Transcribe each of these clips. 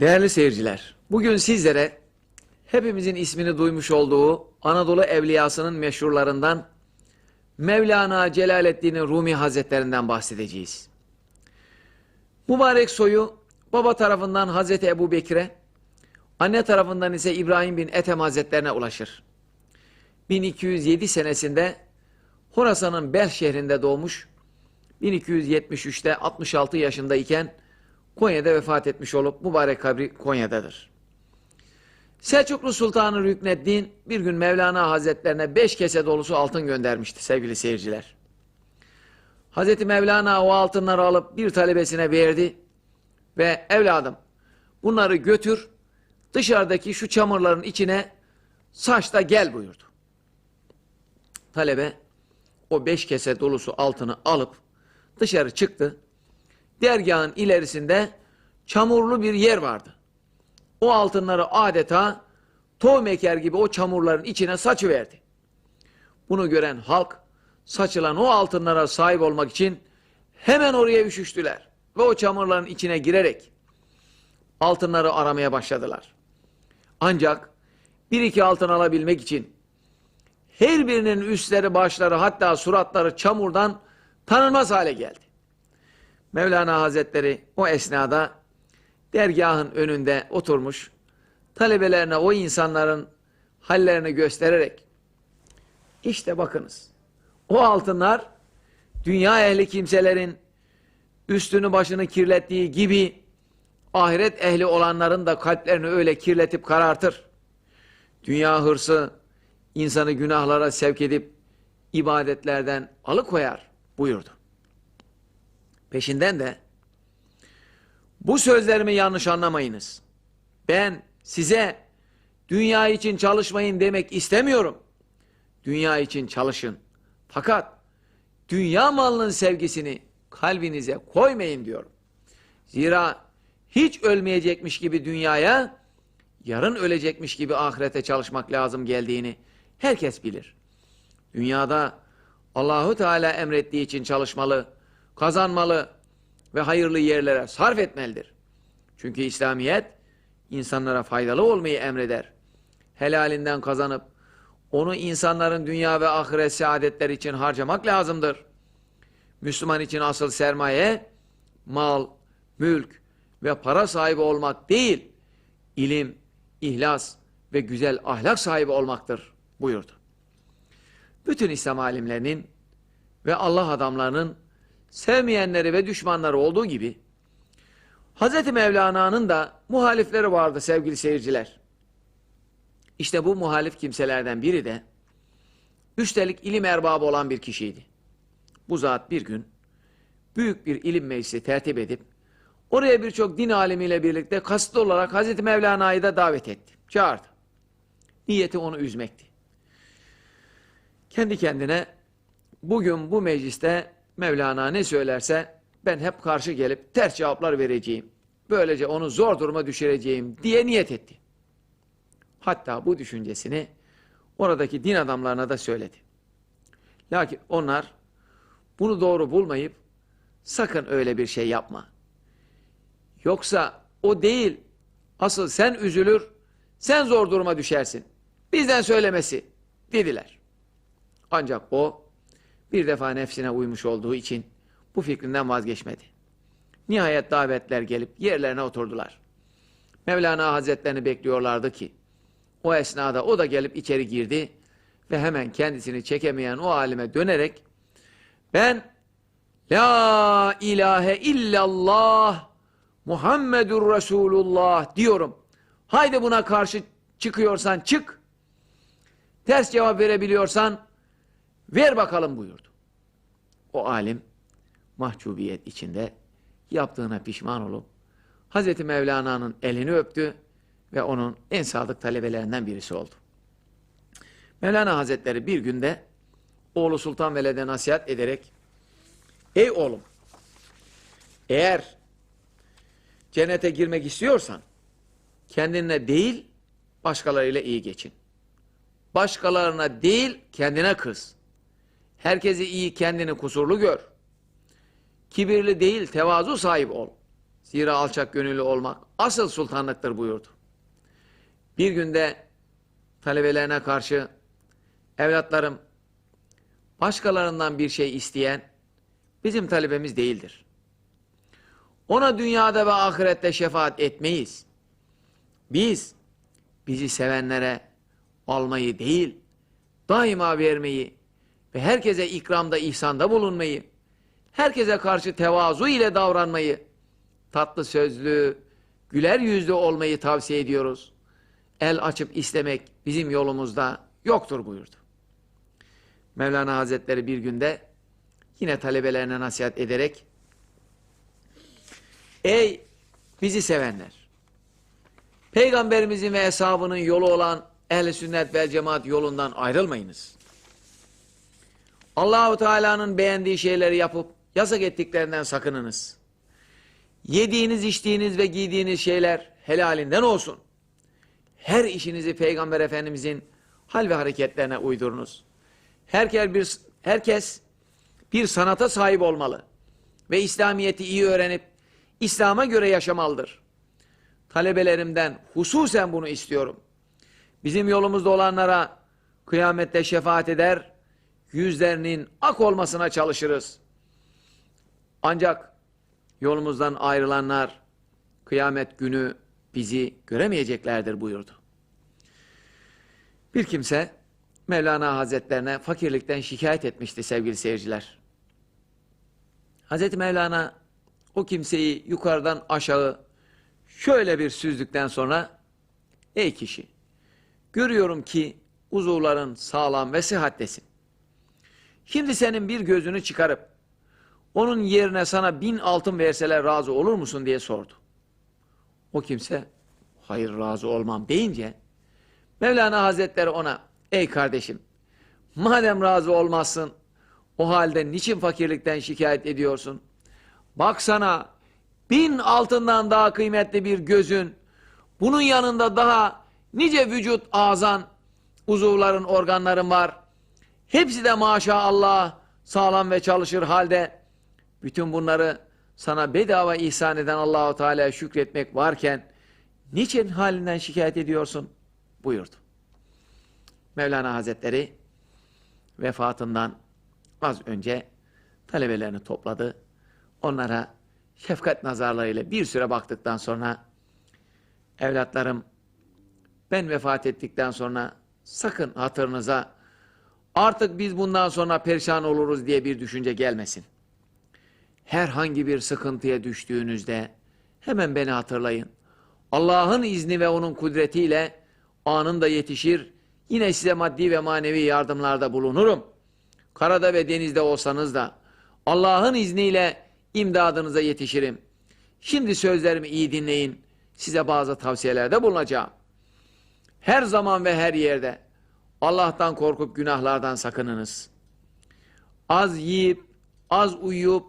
Değerli seyirciler, bugün sizlere hepimizin ismini duymuş olduğu Anadolu Evliyası'nın meşhurlarından Mevlana Celaleddin Rumi Hazretlerinden bahsedeceğiz. Mübarek soyu baba tarafından Hazreti Ebu Bekir'e, anne tarafından ise İbrahim bin Ethem Hazretlerine ulaşır. 1207 senesinde Horasan'ın Bel şehrinde doğmuş, 1273'te 66 yaşındayken Konya'da vefat etmiş olup mübarek kabri Konya'dadır. Selçuklu Sultanı Rükneddin bir gün Mevlana Hazretlerine beş kese dolusu altın göndermişti sevgili seyirciler. Hazreti Mevlana o altınları alıp bir talebesine verdi ve evladım bunları götür dışarıdaki şu çamurların içine saç da gel buyurdu. Talebe o beş kese dolusu altını alıp dışarı çıktı. Dergahın ilerisinde çamurlu bir yer vardı. O altınları adeta tohum gibi o çamurların içine saçıverdi. Bunu gören halk saçılan o altınlara sahip olmak için hemen oraya üşüştüler. Ve o çamurların içine girerek altınları aramaya başladılar. Ancak bir iki altın alabilmek için her birinin üstleri, başları hatta suratları çamurdan tanınmaz hale geldi. Mevlana Hazretleri o esnada dergahın önünde oturmuş, talebelerine o insanların hallerini göstererek, işte bakınız, o altınlar dünya ehli kimselerin üstünü başını kirlettiği gibi ahiret ehli olanların da kalplerini öyle kirletip karartır. Dünya hırsı insanı günahlara sevk edip ibadetlerden alıkoyar buyurdu. Peşinden de bu sözlerimi yanlış anlamayınız. Ben size dünya için çalışmayın demek istemiyorum. Dünya için çalışın. Fakat dünya malının sevgisini kalbinize koymayın diyorum. Zira hiç ölmeyecekmiş gibi dünyaya, yarın ölecekmiş gibi ahirete çalışmak lazım geldiğini herkes bilir. Dünyada Allahu Teala emrettiği için çalışmalı, kazanmalı ve hayırlı yerlere sarf etmelidir. Çünkü İslamiyet insanlara faydalı olmayı emreder. Helalinden kazanıp onu insanların dünya ve ahiret saadetleri için harcamak lazımdır. Müslüman için asıl sermaye mal, mülk ve para sahibi olmak değil, ilim, ihlas ve güzel ahlak sahibi olmaktır buyurdu. Bütün İslam alimlerinin ve Allah adamlarının sevmeyenleri ve düşmanları olduğu gibi Hz. Mevlana'nın da muhalifleri vardı sevgili seyirciler. İşte bu muhalif kimselerden biri de üstelik ilim erbabı olan bir kişiydi. Bu zat bir gün büyük bir ilim meclisi tertip edip oraya birçok din alimiyle birlikte kasıtlı olarak Hz. Mevlana'yı da davet etti. Çağırdı. Niyeti onu üzmekti. Kendi kendine bugün bu mecliste Mevlana ne söylerse ben hep karşı gelip ters cevaplar vereceğim. Böylece onu zor duruma düşüreceğim diye niyet etti. Hatta bu düşüncesini oradaki din adamlarına da söyledi. Lakin onlar bunu doğru bulmayıp sakın öyle bir şey yapma. Yoksa o değil, asıl sen üzülür, sen zor duruma düşersin. Bizden söylemesi dediler. Ancak o bir defa nefsine uymuş olduğu için bu fikrinden vazgeçmedi. Nihayet davetler gelip yerlerine oturdular. Mevlana Hazretlerini bekliyorlardı ki o esnada o da gelip içeri girdi ve hemen kendisini çekemeyen o alime dönerek ben La ilahe illallah Muhammedur Resulullah diyorum. Haydi buna karşı çıkıyorsan çık. Ters cevap verebiliyorsan ver bakalım buyurdu. O alim mahcubiyet içinde yaptığına pişman olup Hazreti Mevlana'nın elini öptü ve onun en sadık talebelerinden birisi oldu. Mevlana Hazretleri bir günde oğlu Sultan Veled'e nasihat ederek Ey oğlum eğer cennete girmek istiyorsan kendinle değil başkalarıyla iyi geçin. Başkalarına değil kendine kız. Herkesi iyi kendini kusurlu gör. Kibirli değil tevazu sahip ol. Zira alçak gönüllü olmak asıl sultanlıktır buyurdu. Bir günde talebelerine karşı evlatlarım başkalarından bir şey isteyen bizim talebemiz değildir. Ona dünyada ve ahirette şefaat etmeyiz. Biz bizi sevenlere almayı değil, daima vermeyi ve herkese ikramda, ihsanda bulunmayı, herkese karşı tevazu ile davranmayı, tatlı sözlü, güler yüzlü olmayı tavsiye ediyoruz. El açıp istemek bizim yolumuzda yoktur buyurdu. Mevlana Hazretleri bir günde yine talebelerine nasihat ederek Ey bizi sevenler! Peygamberimizin ve hesabının yolu olan ehl sünnet vel cemaat yolundan ayrılmayınız. Allahu Teala'nın beğendiği şeyleri yapıp yasak ettiklerinden sakınınız. Yediğiniz, içtiğiniz ve giydiğiniz şeyler helalinden olsun. Her işinizi Peygamber Efendimizin hal ve hareketlerine uydurunuz. Herkes bir, herkes bir sanata sahip olmalı ve İslamiyet'i iyi öğrenip İslam'a göre yaşamalıdır. Talebelerimden hususen bunu istiyorum. Bizim yolumuzda olanlara kıyamette şefaat eder, yüzlerinin ak olmasına çalışırız. Ancak yolumuzdan ayrılanlar kıyamet günü bizi göremeyeceklerdir buyurdu. Bir kimse Mevlana Hazretlerine fakirlikten şikayet etmişti sevgili seyirciler. Hazreti Mevlana o kimseyi yukarıdan aşağı şöyle bir süzdükten sonra ey kişi görüyorum ki uzuvların sağlam ve sıhhattesin. Şimdi senin bir gözünü çıkarıp onun yerine sana bin altın verseler razı olur musun diye sordu. O kimse hayır razı olmam deyince Mevlana Hazretleri ona ey kardeşim madem razı olmazsın o halde niçin fakirlikten şikayet ediyorsun? Baksana bin altından daha kıymetli bir gözün bunun yanında daha nice vücut azan uzuvların organların var. Hepsi de maşallah sağlam ve çalışır halde bütün bunları sana bedava ihsan eden Allahu Teala'ya şükretmek varken niçin halinden şikayet ediyorsun? buyurdu. Mevlana Hazretleri vefatından az önce talebelerini topladı. Onlara şefkat nazarlarıyla bir süre baktıktan sonra evlatlarım ben vefat ettikten sonra sakın hatırınıza artık biz bundan sonra perişan oluruz diye bir düşünce gelmesin. Herhangi bir sıkıntıya düştüğünüzde hemen beni hatırlayın. Allah'ın izni ve onun kudretiyle anında yetişir, yine size maddi ve manevi yardımlarda bulunurum. Karada ve denizde olsanız da Allah'ın izniyle imdadınıza yetişirim. Şimdi sözlerimi iyi dinleyin. Size bazı tavsiyelerde bulunacağım. Her zaman ve her yerde Allah'tan korkup günahlardan sakınınız. Az yiyip, az uyuyup,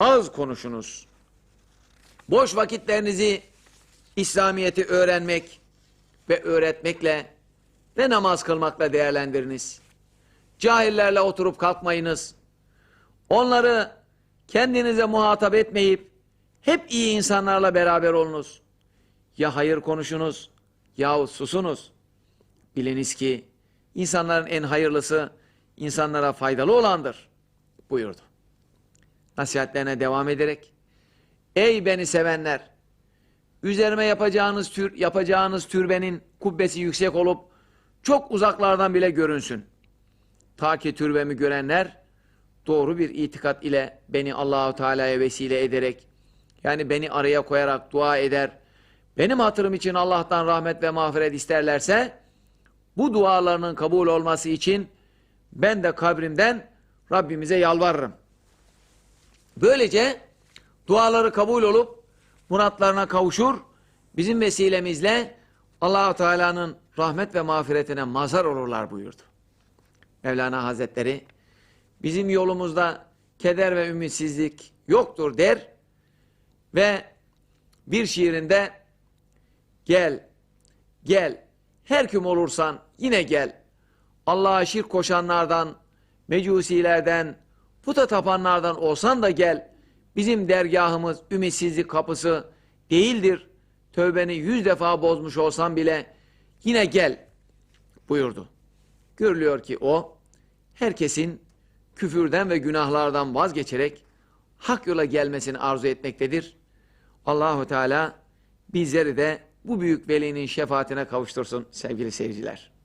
az konuşunuz. Boş vakitlerinizi İslamiyet'i öğrenmek ve öğretmekle ve namaz kılmakla değerlendiriniz. Cahillerle oturup kalkmayınız. Onları kendinize muhatap etmeyip hep iyi insanlarla beraber olunuz. Ya hayır konuşunuz yahut susunuz. Biliniz ki insanların en hayırlısı insanlara faydalı olandır buyurdu. Nasihatlerine devam ederek Ey beni sevenler! Üzerime yapacağınız tür yapacağınız türbenin kubbesi yüksek olup çok uzaklardan bile görünsün. Ta ki türbemi görenler doğru bir itikat ile beni Allahu Teala'ya vesile ederek yani beni araya koyarak dua eder. Benim hatırım için Allah'tan rahmet ve mağfiret isterlerse bu dualarının kabul olması için ben de kabrimden Rabbimize yalvarırım. Böylece duaları kabul olup muratlarına kavuşur. Bizim vesilemizle Allahu Teala'nın rahmet ve mağfiretine mazhar olurlar buyurdu. Mevlana Hazretleri bizim yolumuzda keder ve ümitsizlik yoktur der ve bir şiirinde gel, gel, her kim olursan yine gel. Allah'a şirk koşanlardan, mecusilerden, puta tapanlardan olsan da gel. Bizim dergahımız ümitsizlik kapısı değildir. Tövbeni yüz defa bozmuş olsan bile yine gel buyurdu. Görülüyor ki o herkesin küfürden ve günahlardan vazgeçerek hak yola gelmesini arzu etmektedir. Allahu Teala bizleri de bu büyük velinin şefaatine kavuştursun sevgili seyirciler.